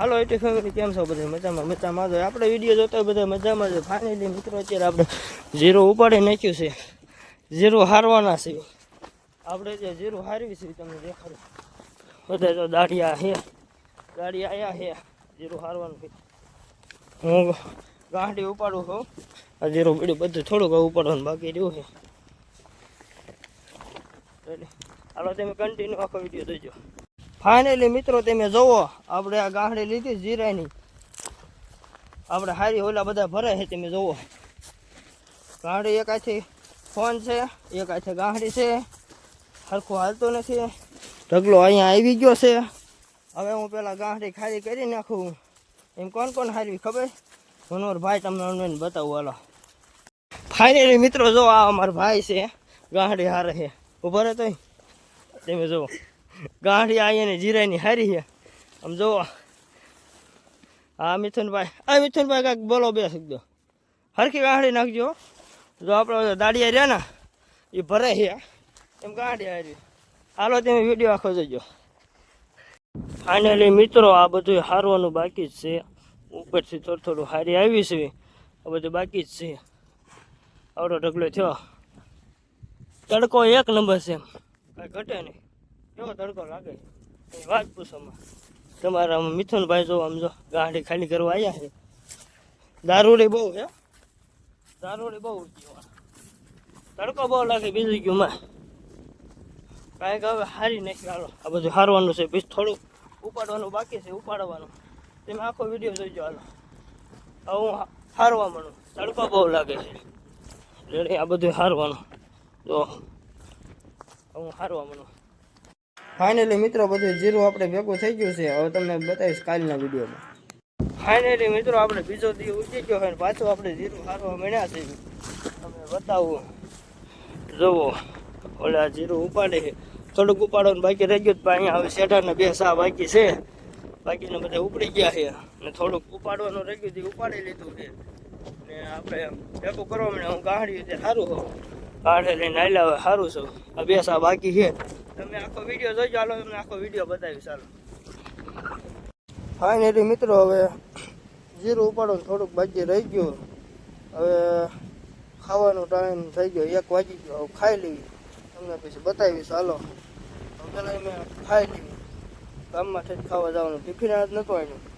હાલો એટલે ફેમિલી કેમ છો બધા? મજામાં? મજામાં જો આપણે વીડિયો જોતા હોય બધા મજામાં જ ફાઇનલી મિત્રો, અત્યારે આપણે ઝીરો ઉપાડી નાખ્યું છે. ઝીરો હારવાના છે. આપણે જે ઝીરો હારવી છે તમને દેખાડું. બધા તો દાઢિયા છે. દાઢી આયા હે ઝીરો હારવાનું છે. હું ગાંઠી ઉપાડું છું. આ ઝીરો બીડું બધું થોડુંક ઉપાડવાનું બાકી રહ્યું છે. હાલો, તમે કન્ટિન્યુ આખો વીડિયો જોજો. ફાઇનલી મિત્રો, તમે જુઓ આપણે આ ગાંઠી લીધી જીરાની. આપણે હારી ઓલા બધા ભરે છે, તમે જુઓ ગાંઠી એક આથી ફોન છે, એક આથી ગાંઠડી છે. સરખું હાલતો નથી. ઢગલો અહીંયા આવી ગયો છે. હવે હું પેલા ગાંઠી ખાલી કરી નાખું. એમ કોણ કોણ હારવી ખબર? મનોર ભાઈ તમને ઓનલાઈન બતાવું, હાલો. ફાઇનલી મિત્રો, જો આ અમારો ભાઈ છે, ગાંઠી હારે છે. ઊભા રહે તો તમે જુઓ ગાંઠી આવીને જીરાની હારી છે. આમ જુઓ હા, મિથુનભાઈ. આ મિથુનભાઈ કાંઈક બોલો બે શકજો હરખી ગાંઠી નાખજો જો આપણે દાડિયા રહ્યા ને, એ ભરે છે. એમ ગાંઠી હારી. હાલો, તમે વીડિયો આખો જોજો. ફાઇનલી મિત્રો, આ બધું હારવાનું બાકી જ છે. ઉપરથી થોડું થોડું હારી આવી છે. આ બધું બાકી જ છે. આવડો ઢગલો થયો. તડકો એક નંબર છે કાંઈ ઘટે નહીં. કેવો તડકો લાગે વાત પૂછોમાં તમારા મિથુનભાઈ જો આમ જો ગાંઠી ખાલી કરવા આવ્યા છે. દારૂડી બહુ હે. દારૂડી બહુ તડકો બહુ લાગે બીજું ગયું માં. કાંઈક હવે હારી નહીં હાલો. આ બધું હારવાનું છે, પછી થોડુંક ઉપાડવાનું બાકી છે, ઉપાડવાનું. તમે આખો વીડિયો જોઈજો હાલો. હવે હું હારવા માંડું. તડકો બહુ લાગે છે. એટલે આ બધું હારવાનું. જો. હું હારવા માંડું. ફાઇનલી મિત્રો, બધું જીરું આપણે ભેગું થઈ ગયું છે. હવે તમને બતાવીશ કાલના વિડીયોમાં. ફાઇનલી મિત્રો, આપણે બીજો દી ઉઠી ગયો હોય પાછું આપણે જીરું હારવા મળ્યા છે. તમને બતાવું. જુઓ ઓલા જીરું ઉપાડે છે. થોડુંક ઉપાડવાનું બાકી રહી ગયું અહીંયા હવે શેઠાને બે સા બાકી છે. બાકીને બધા ઉપડી ગયા છે. ને થોડુંક ઉપાડવાનું રહી ગયું ઉપાડી લીધું છે. ને આપણે ભેગું કરવા મને હું ગાડી સારું હોઉં. કાઢે લઈને આવેલા સારું છું. આ બે સા બાકી છે. તમે આખો વીડિયો જોઈજો હાલો તમને આખો વીડિયો બતાવીશ ચાલો ફાઇનલી મિત્રો, હવે જીરું ઉપાડો થોડુંક બાકી રહી ગયું. હવે ખાવાનો ટાઈમ થઈ ગયો, એક વાગી ગયો. ખાઈ લેવી. તમને પછી બતાવીશ, હાલો. પેલા મેં ખાઈ લેવી. ગામમાં થઈ ખાવા જવાનું. ટિફિન જ નહોતું આવ્યું